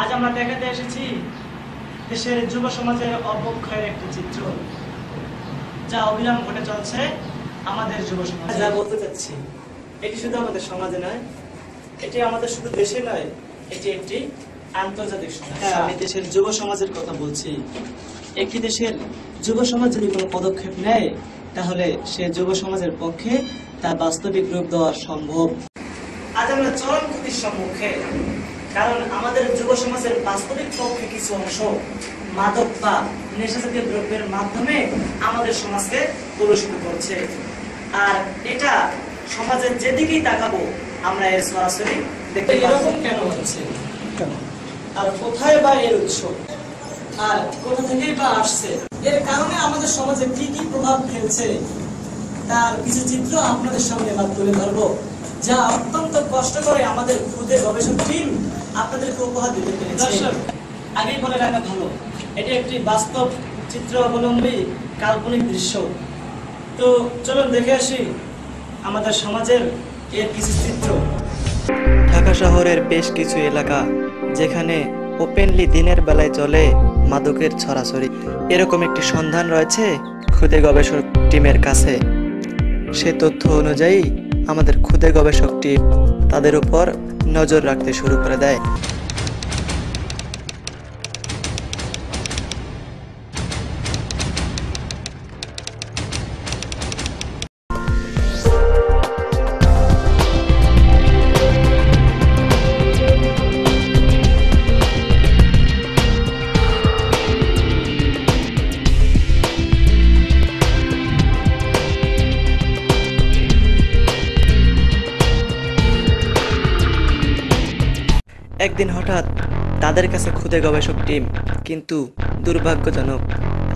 আজ আমরা দেখাতে এসেছি দেশের যুব সমাজের অবক্ষয়ের একটি চিত্র যা অবিরাম ঘটে চলছে আমাদের যুব সমাজ। যা বলতে চাচ্ছি এটি শুধু আমাদের সমাজে নয় এটি আমাদের শুধু দেশে নয় এটি একটি আন্তর্জাতিক সমস্যা হ্যাঁ। আমি দেশের যুব সমাজের কথা বলছি। একটি দেশের যুব সমাজ যদি কোনো পদক্ষেপ নেয় তাহলে সে যুব সমাজের পক্ষে তার বাস্তবিক রূপ দেওয়া সম্ভব। আজ আমরা চরম ক্ষতির সম্মুখে কারণ আমাদের যুব সমাজের বাস্তবিক পক্ষে কিছু অংশ মাদক বা নেশাজাতীয় দ্রব্যের মাধ্যমে আমাদের সমাজকে কলুষিত করছে। আর এটা সমাজের যেদিকেই তাকাবো আমরা এর সরাসরি দেখতে এরকম কেন হচ্ছে? আর কোথায় বা এর উৎস? আর কোথা থেকেই বা আসছে? এর কারণে আমাদের সমাজে কি কি প্রভাব ফেলছে তার কিছু চিত্র আপনাদের সামনে এবার তুলে ধরবো যা অত্যন্ত কষ্ট করে আমাদের খুদে গবেষক টিম আপনাদেরকে উপহার দিতে পেরেছে। দর্শক আগেই বলে রাখা ভালো এটি একটি বাস্তব চিত্র অবলম্বী কাল্পনিক দৃশ্য। তো চলুন দেখে আসি আমাদের সমাজের এর কিছু চিত্র। ঢাকা শহরের বেশ কিছু এলাকা যেখানে ওপেনলি দিনের বেলায় চলে মাদকের ছড়াছড়ি। এরকম একটি সন্ধান রয়েছে খুদে গবেষক টিমের কাছে। সে তথ্য অনুযায়ী আমাদের ক্ষুদে গবেষকটি তাদের উপর নজর রাখতে শুরু করে দেয়। একদিন হঠাৎ তাদের কাছে খুদে গবেষক টিম, কিন্তু দুর্ভাগ্যজনক,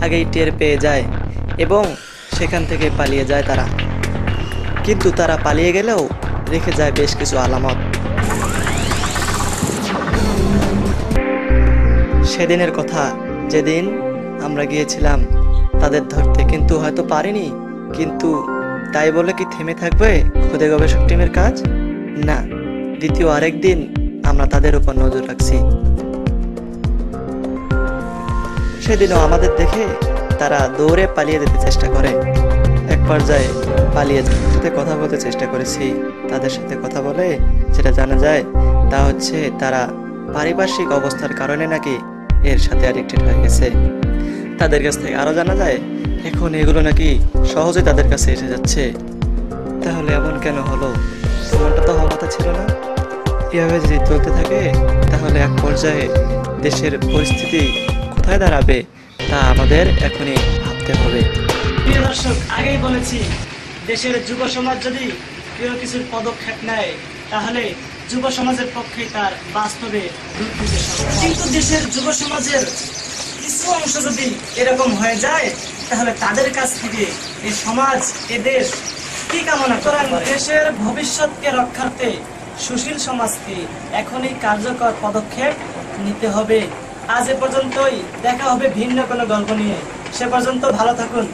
আগেই টের পেয়ে যায় এবং সেখান থেকে পালিয়ে যায় তারা। কিন্তু তারা পালিয়ে গেলেও রেখে যায় বেশ কিছু আলামত। সেদিনের কথা, যেদিন আমরা গিয়েছিলাম তাদের ধরতে, কিন্তু হয়তো পারিনি, কিন্তু তাই বলে কি থেমে থাকবে খুদে গবেষক টিমের কাজ? না, দ্বিতীয় আরেক দিন আমরা তাদের উপর নজর রাখছি। সেদিনও আমাদের দেখে তারা দৌড়ে পালিয়ে যেতে চেষ্টা করে। এক পর্যায়ে পালিয়ে। সাথে কথা বলতে চেষ্টা করেছি। তাদের সাথে কথা বলে যেটা জানা যায়, তা হচ্ছে তারা পারিপার্শ্বিক অবস্থার কারণে নাকি এর সাথে অ্যাডিক্টেড হয়ে গেছে। তাদের কাছ থেকে আরও জানা যায়, এখন এগুলো নাকি সহজে তাদের কাছে এসে যাচ্ছে। তাহলে এমন কেন হলো? তেমনটা তো হওয়ার কথা ছিল না? এভাবে যদি চলতে থাকে, তাহলে এক পর্যায়ে দেশের পরিস্থিতি কোথায় দাঁড়াবে, তা আমাদের এখনই ভাবতে হবে প্রিয় দর্শক, আগেই বলেছি, দেশের যুব সমাজ যদি কেউ কিছুর পদক্ষেপ নেয়, তাহলে যুব সমাজের পক্ষে তার বাস্তবে। কিন্তু দেশের যুব সমাজের কিছু অংশ যদি এরকম হয়ে যায়, তাহলে তাদের কাছ থেকে এই সমাজ, এ দেশ কি কামনা করেন দেশের ভবিষ্যৎকে রক্ষার্থে সুশীল সমাজকে এখনই কার্যকর পদক্ষেপ নিতে হবে। আজ এ পর্যন্তই। দেখা হবে ভিন্ন কোনো গল্প নিয়ে। সে পর্যন্ত ভালো থাকুন।